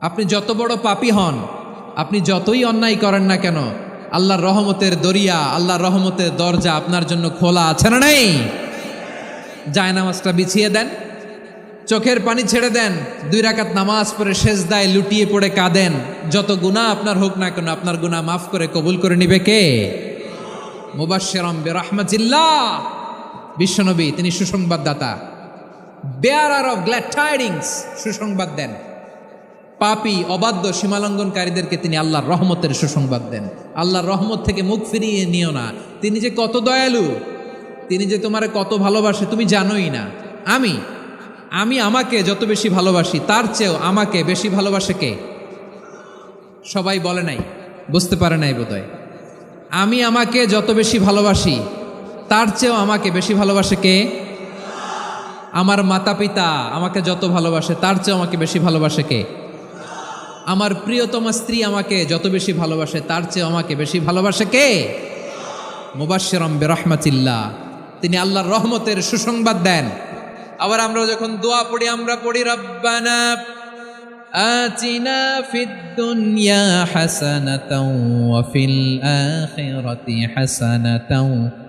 আপনি যত বড় পাপী হন, আপনি যতই অন্যায় করেন না কেন, আল্লাহর রহমতের দরিয়া, আল্লাহর রহমতের দরজা আপনার জন্য খোলা আছে না নেই? জায়নামাজটা বিছিয়ে দেন, চোখের পানি ছেড়ে দেন, দুই রাকাত নামাজ পড়ে শেষ দায় লুটিয়ে পড়ে কাঁদেন। যত গুণা আপনার হোক না কেন, আপনার গুণা মাফ করে কবুল করে নিবে কে? মুবাশশিরাম বিরহমাতিল্লাহ। বিশ্বনবী, তিনি সুসংবাদদাতা। Bearer of glad tidings সুসংবাদ দেন। পাপি, অবাধ্য সীমালঙ্ঘনকারীদেরকে তিনি আল্লাহর রহমতের সুসংবাদ দেন। আল্লাহর রহমত থেকে মুখ ফিরিয়ে নিও না। তিনি যে কত দয়ালু, তিনি যে তোমারে কত ভালোবাসে, তুমি জানোই না। আমি আমি আমাকে যত বেশি ভালোবাসি, তার চেয়েও আমাকে বেশি ভালোবাসে কে? সবাই বলে নাই, বুঝতে পারে নাই বোধহয়। আমি আমাকে যত বেশি ভালোবাসি, তার চেয়েও আমাকে বেশি ভালোবাসে কে? আমার মাতা পিতা আমাকে যত ভালোবাসে, তার চেয়েও আমাকে বেশি ভালোবাসে কে? আমার প্রিয়তমা স্ত্রী আমাকে যত বেশি ভালোবাসে তার চেয়েও আমাকে বেশি ভালোবাসে কে মুবাশিরম বেরহমাতিল্লাহ তিনি আল্লাহর রহমতের সুসংবাদ দেন আবার আমরা যখন দোয়া পড়ি আমরা পড়ি রব্বানা آتنا في الدنيا حسنة وفي الآخرة حسنة وقنا عذاب النار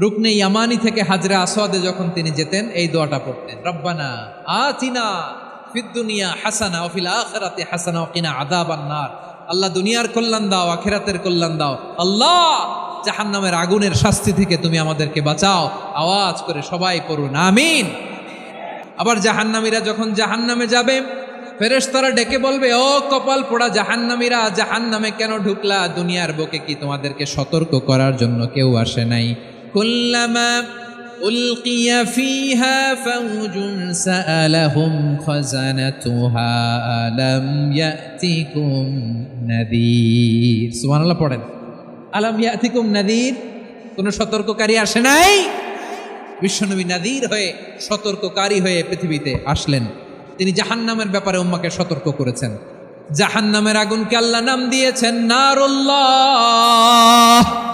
রুকনে ইয়ামানি থেকে হাজরা আসওয়াদে যখন তিনি যেতেন, এই দোয়াটা পড়তেন, রব্বানা আতিনা ফিদ্দুনিয়া হাসানা ওফিল আখিরাতে হাসানা ওকিনা আযাবান নার। আল্লাহ দুনিয়ার কল্যাণ দাও, আখেরাতের কল্যাণ দাও। আল্লাহ, জাহান্নামের আগুনের শাস্তি থেকে তুমি আমাদেরকে বাঁচাও। আওয়াজ করে সবাই পড়ুন, আমিন। আবার জাহান্নামীরা যখন জাহান্নামে যাবে, ফেরেশতারা ডেকে বলবে, ও কপাল পোড়া জাহান্নামীরা, জাহান্নামে কেন ঢুকলা? দুনিয়ার বুকে কি তোমাদেরকে সতর্ক করার জন্য কেউ আসে নাই? কুল্লামা উলকিয়া ফিহা ফাউজুন সাআলাহুম খাজানাতুহা আলাম ইয়াতিকুম নাযীর সুবহানাল্লাহ পড়েন। আলাম ইয়াতিকুম নাযীর কোন সতর্ককারী আসে নাই? বিশ্বনবী নাদির হয়ে, সতর্ককারী হয়ে পৃথিবীতে আসলেন। তিনি জাহান্নামের ব্যাপারে উম্মাকে সতর্ক করেছেন। জাহান্নামের আগুনকে আল্লাহ নাম দিয়েছেন, নারুল্লাহ।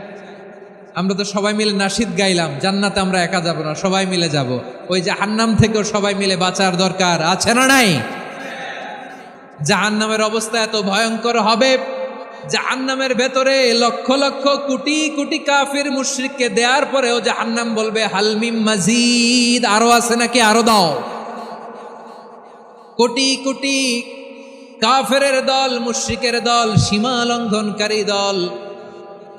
আমরা তো সবাই মিলে নাসিদ গাইলাম, জান্নাতে আমরা একা যাব না, সবাই মিলে যাব। ওই জাহান্নাম থেকেও সবাই মিলে বাঁচার দরকার, আছে না নাই? জাহান্নামের অবস্থা এত ভয়ঙ্কর হবে, জাহান্নামের ভেতরে লক্ষ লক্ষ কোটি কোটি কাফির মুশরিককে দেওয়ার পরেও জাহান্নাম বলবে হালমিম মাজিদ আরও আছে নাকি? আরও দাও। কোটি কোটি কাফেরের দল, মুশরিকের দল, সীমা লঙ্ঘনকারী দল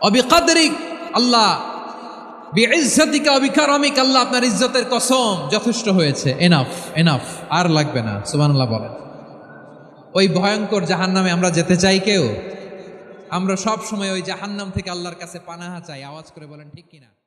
অবিকাদরিক আল্লাহ বিজ্জাতিকা অবিকারমিক আল্লাহ আপনার ইজ্জতের কসম যথেষ্ট হয়েছে। এনাফ এনাফ আর লাগবে না, সুবহানাল্লাহ বলেন। ওই ভয়ঙ্কর জাহান্নামে আমরা যেতে চাই কেউ? আমরা সব সময় ওই জাহান্নাম থেকে আল্লাহর কাছে পানাহা চাই, আওয়াজ করে বলেন, ঠিক কিনা?